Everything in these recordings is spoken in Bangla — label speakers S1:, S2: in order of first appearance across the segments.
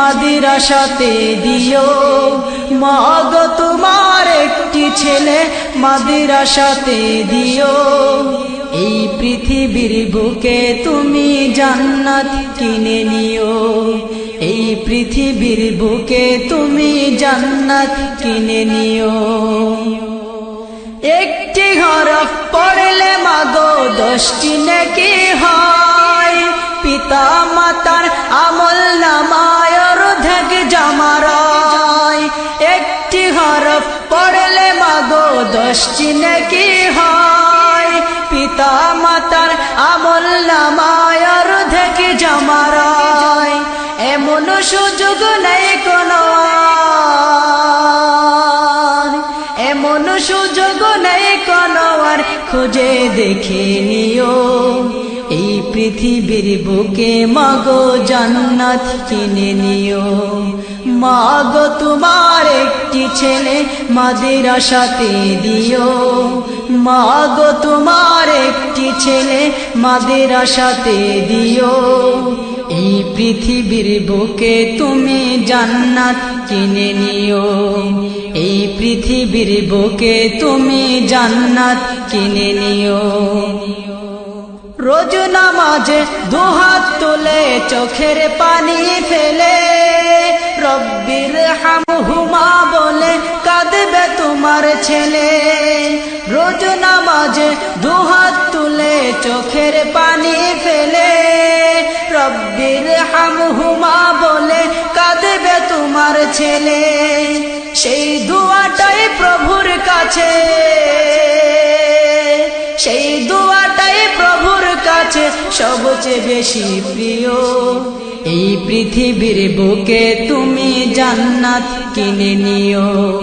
S1: মাদ্রাসাতে দিও। মাগো তোমার একটি ছেলে মাদ্রাসাতে দিও। এই পৃথিবীর বুকে তুমি জান্নাত কিনে নিও। এই পৃথিবীর বুকে তুমি জান্নাত কিনে নিও। একটি হরফ পড়লে মাগো দশটি নাকি হয়? পিতা দশটি নাকি হয়। পিতা মাতার আমল নামায় অর্ধেক জামারায় এমন সুযোগ নেই কোনো এমন সুযোগ নেই কোনো আর। খুঁজে দেখে নিও। এই পৃথিবীর বুকে মাগো জান্নাত কিনে নিও। মাগো তোমার একটি ছেলে মাদ্রাসাতে দিও। মাগো তোমার একটি ছেলে মাদ্রাসাতে দিও। এই পৃথিবীর বুকে তুমি জান্নাত কিনে নিও। এই পৃথিবীর বুকে তুমি জান্নাত কিনে নিও। রোজ নামাজে দুহাত তুলে চোখের পানি ফেলে। রব্বির হামহুমা বলে তোমার ছেলে, রোজ নামাজে দুহাত তুলে চোখের পানি ফেলে। রব্বির হামহুমা বলে কাঁদবে তোমার ছেলে। সেই দুয়াটাই প্রভুর কাছে। সেই দুয়াটাই প্রভুর কাছে সবচেয়ে বেশি প্রিয়। এই পৃথিবীর বুকে তুমি জান্নাত কিনে নিও।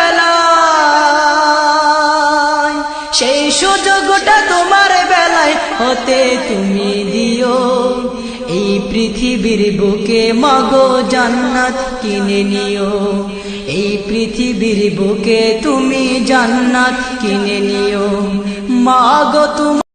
S1: সুযোগটা তোমার বেলায় হতে তুমি দিও। এই পৃথিবীর বুকে মাগো জান্নাত কিনে নিও। এই পৃথিবীর বুকে তুমি জান্নাত কিনে নিও। মাগো তুমি